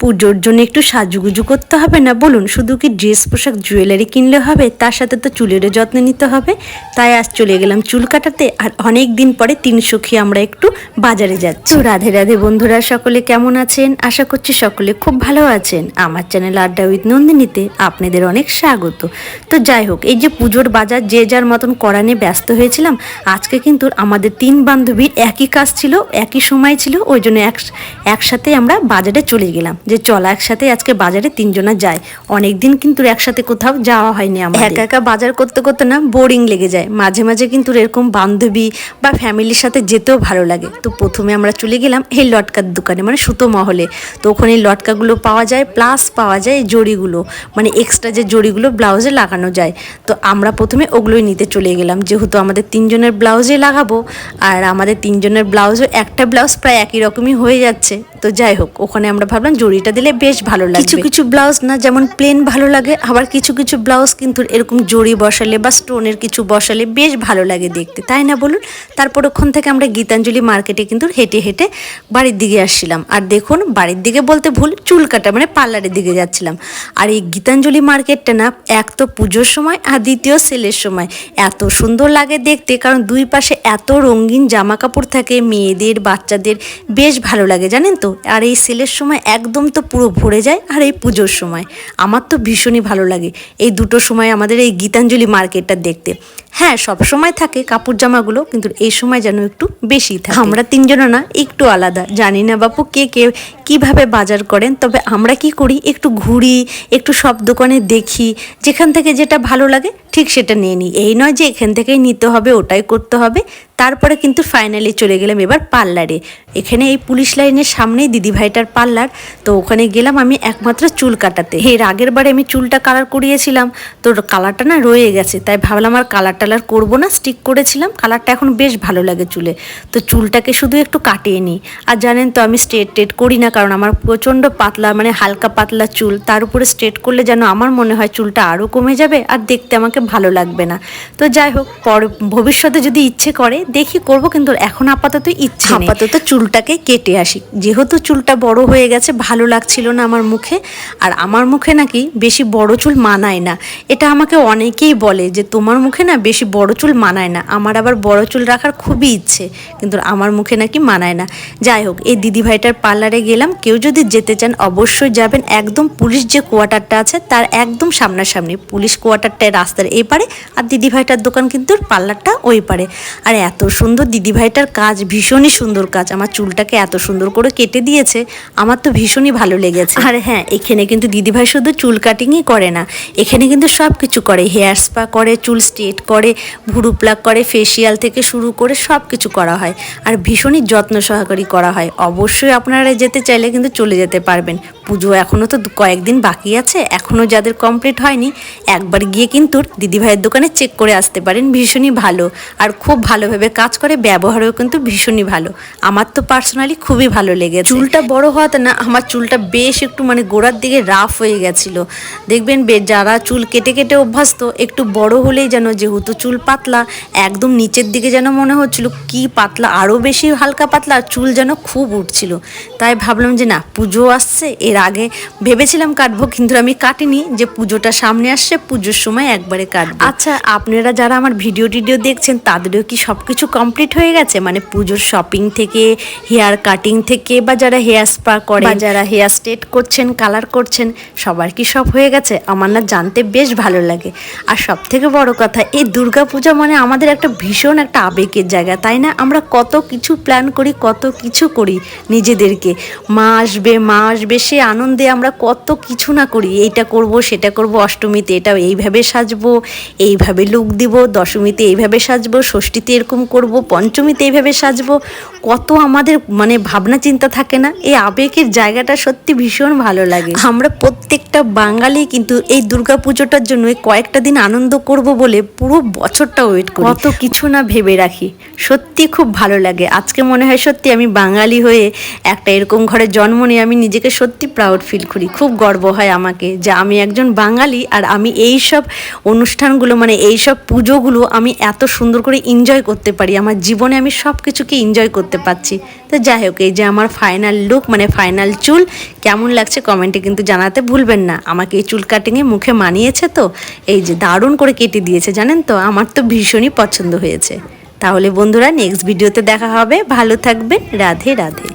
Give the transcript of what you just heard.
পুজোর জন্য একটু সাজুগুজু করতে হবে না? বলুন, শুধু কি ড্রেস, পোশাক, জুয়েলারি কিনলে হবে? তার সাথে তো চুলেরও যত্ন নিতে হবে। তাই আজ চলে গেলাম চুল কাটাতে আর অনেক দিন পরে তিন সখী আমরা একটু বাজারে যাচ্ছি। রাধে রাধে বন্ধুরা, সকলে কেমন আছেন? আশা করছি সকলে খুব ভালো আছেন। আমার চ্যানেল আড্ডা উইথ নন্দিনীতে আপনাদের অনেক স্বাগত। তো যাই হোক, এই যে পুজোর বাজার, যে যার মতন করা নিয়ে ব্যস্ত হয়েছিলাম, আজকে কিন্তু আমাদের তিন বান্ধবীর একই কাজ ছিল, একই সময় ছিল, ওই জন্য এক একসাথে আমরা বাজারে চলে গেলাম। যে চল, একসাথে আজকে বাজারে তিনজনা যায় অনেক দিন কিন্তু একসাথে কোথাও যাওয়া হয়নি আমার একা একা বাজার করতে করতে না বোরিং লেগে যায়। মাঝে মাঝে কিন্তু এরকম বান্ধবী বা ফ্যামিলির সাথে যেতেও ভালো লাগে। তো প্রথমে আমরা চলে গেলাম এই লটকার দোকানে মানে সুতো মহলে। তো ওখানে লটকাগুলো পাওয়া যায় প্লাস পাওয়া যায় জড়িগুলো। মানে এক্সট্রা যে জড়িগুলো ব্লাউজে লাগানো যায়। তো আমরা প্রথমে ওগুলোই নিতে চলে গেলাম। যেহেতু আমাদের তিনজনের ব্লাউজে লাগাবো, আর আমাদের তিনজনের ব্লাউজও একটা ব্লাউজ প্রায় একই রকমই হয়ে যাচ্ছে। তো যাই হোক, ওখানে আমরা ভাবলাম জড়িটা দিলে বেশ ভালো লাগে কিছু কিছু ব্লাউজ না, যেমন প্লেন ভালো লাগে, আবার কিছু কিছু ব্লাউজ কিন্তু এরকম জড়ি বসালে বা স্টোনের কিছু বসালে বেশ ভালো লাগে দেখতে। তাই না বলুন? তারপর ওখান থেকে আমরা গীতাঞ্জলি মার্কেটে কিন্তু হেঁটে হেঁটে বাড়ির দিকে আসছিলাম। আর দেখুন, বাড়ির দিকে বলতে ভুল, চুল কাটা মানে পার্লারের দিকে যাচ্ছিলাম। আর এই গীতাঞ্জলি মার্কেটটা না, এক তো পুজোর সময় আর দ্বিতীয় সেলের সময়। এত সুন্দর লাগে দেখতে, কারণ দুই পাশে এত রঙিন জামা কাপড় থাকে, মেয়েদের, বাচ্চাদের, বেশ ভালো লাগে, জানেন তো? আর এই সেলের সময় একদম তো পুরো ভরে যায় আর এই পুজোর সময়। আমার তো ভীষণই ভালো লাগে এই দুটো সময় আমাদের এই গীতাঞ্জলি মার্কেটটা দেখতে। হ্যাঁ সব সময় থাকে কাপড় জামাগুলো, কিন্তু এই সময় যেন একটু বেশি থাকে। আমরা তিনজনা না, একটু আলাদা। জানি না বাপু কে কে কীভাবে বাজার করেন, তবে আমরা কি করি? একটু ঘুরি, একটু সব দোকানে দেখি। যেখান থেকে যেটা ভালো লাগে, ঠিক সেটা নিয়ে নিই। এই নয় যে এখান থেকেই নিতে হবে, ওটাই করতে হবে। তারপরে কিন্তু ফাইনালি চলে গেলাম এবার পার্লারে। এখানে এই পুলিশ লাইনের সামনেই দিদিভাইটার পার্লার। তো ওখানে গেলাম আমি একমাত্র চুল কাটাতে। এর আগের বারে আমি চুলটা কালার করিয়েছিলাম। তো কালারটা না রয়ে গেছে, তাই ভাবলাম আর কালার টালার করব না স্টিক করেছিলাম। কালারটা এখন বেশ ভালো লাগে চুলে। তো চুলটাকে শুধু একটু কাটিয়ে নিই। আর জানেন তো আমি স্ট্রেট টেট করি না, কারণ আমার প্রচণ্ড পাতলা মানে হালকা পাতলা চুল। তার উপরে স্ট্রেট করলে যেন আমার মনে হয় চুলটা আরও কমে যাবে, আর দেখতে আমাকে ভালো লাগবে না। তো যাই হোক, পর, ভবিষ্যতে যদি ইচ্ছে করে দেখি করব, কিন্তু এখন আপাতত ইচ্ছে। আপাতত চুলটাকে কেটে আসি। যেহেতু চুলটা বড় হয়ে গেছে, ভালো লাগছিল না আমার মুখে। আর আমার মুখে নাকি বেশি বড় চুল মানায় না। এটা আমাকে অনেকেই বলে যে, তোমার মুখে না বেশি বড় চুল মানায় না। আমার আবার বড় চুল রাখার খুবই ইচ্ছে, কিন্তু আমার মুখে নাকি মানায় না। যাই হোক, এই দিদিভাইটার পার্লারে গেলাম। কেউ যদি যেতে চান, অবশ্যই যাবেন। একদম পুলিশ যে কোয়ার্টারটা আছে, তার একদম সামনাসামনি। পুলিশ কোয়ার্টারটায় রাস্তার এই পারে আর দিদিভাইটার দোকান কিন্তু পার্লারটা ওই পারে। আর এত সুন্দর দিদিভাইটার কাজ, ভীষণই সুন্দর কাজ। আমার চুলটাকে এত সুন্দর করে কেটে দিয়েছে, আমার তো ভীষণই ভালো লেগেছে। আর হ্যাঁ এখানে কিন্তু দিদিভাই শুধু চুল কাটিংই করে না, এখানে কিন্তু সব কিছু করে। হেয়ার স্পা করে, চুল স্ট্রেট করে, ভুরু প্লাক করে ফেসিয়াল থেকে শুরু করে সব কিছু করা হয়। আর ভীষণই যত্ন সহকারী করা হয়। অবশ্যই আপনারা যেতে চাইলে কিন্তু চলে যেতে পারবেন। পুজো এখনও তো কয়েকদিন বাকি আছে এখনও যাদের কমপ্লিট হয়নি, একবার গিয়ে কিন্তু দিদিভাইয়ের দোকানে চেক করে আসতে পারেন। ভীষণই ভালো। আর খুব ভালোভাবে কাজ করে ব্যবহারেও কিন্তু ভীষণই ভালো। আমার তো পার্সোনালি খুবই ভালো লেগেছে। চুলটা বড় হওয়াতে না আমার চুলটা বেশ একটু মানে গোড়ার দিকে রাফ হয়ে গেছিল। দেখবেন বে যারা চুল কেটে কেটে অভ্যস্ত একটু বড় হলেই যেন যেহেতু চুল পাতলা একদম নিচের দিকে যেন মনে হচ্ছিল কি পাতলা আরও বেশি হালকা পাতলা চুল যেন খুব উঠছিল। তাই ভাবলাম যে না পুজো আসছে এর আগে ভেবেছিলাম কাটবো কিন্তু আমি কাটিনি যে পুজোটা সামনে আসছে পুজোর সময় একবারে কাটবো। আচ্ছা আপনারা যারা আমার ভিডিও টিডিও দেখছেন তাদেরও কি সব কিছু কমপ্লিট হয়ে গেছে? মানে পুজোর শপিং থেকে হেয়ার কাটিং থেকে বা যারা হেয়ার স্পা করে যারা হেয়ার স্টেট করছেন কালার করছেন, সবার কি সব হয়ে গেছে? আমার না জানতে বেশ ভালো লাগে। আর সব থেকে বড় কথা, এই দুর্গাপূজা মানে আমাদের একটা ভীষণ একটা আবেগের জায়গা, তাই না? আমরা কত কিছু প্ল্যান করি, কত কিছু করি নিজেদেরকে। মা আসবে মা আসবে, সে আনন্দে আমরা কত কিছু না করি, এইটা করব, সেটা করব, অষ্টমীতে এটা এইভাবে সাজবো, এইভাবে লুক দিব, দশমীতে এইভাবে সাজবো, ষষ্ঠীতে এরকম করব, পঞ্চমীতে এইভাবে সাজবো। কত আমাদের মানে ভাবনা চিন্তা থাকে না? এই আবেগের জায়গাটা সত্যি ভীষণ ভালো লাগে। আমরা প্রত্যেকটা বাঙালি কিন্তু এই দুর্গা পুজোটার জন্য কয়েকটা দিন আনন্দ করব বলে পুরো বছরটা ওয়েট করি। কত কিছু না ভেবে রাখি। সত্যি খুব ভালো লাগে। আজকে মনে হয় সত্যি আমি বাঙালি হয়ে একটা এরকম ঘরে জন্ম নিয়ে আমি নিজেকে সত্যি প্রাউড ফিল করি। খুব গর্ব হয় আমাকে যে আমি একজন বাঙালি আর আমি এই সব অনুষ্ঠানগুলো মানে এই সব পুজোগুলো আমি এত সুন্দর করে এনজয় করতে করতে পারি, আমার জীবনে আমি সব কিছুকে এনজয় করতে পারছি। তো যাই হোক, এই যে আমার ফাইনাল লুক মানে ফাইনাল চুল, কেমন লাগছে কমেন্টে কিন্তু জানাতে ভুলবেন না। আমাকে এই চুল কাটিংয়ে মুখে মানিয়েছে তো, এই যে দারুণ করে কেটে দিয়েছে, জানেন তো? আমার তো ভীষণই পছন্দ হয়েছে। তাহলে বন্ধুরা নেক্সট ভিডিওতে দেখা হবে। ভালো থাকবেন। রাধে রাধে।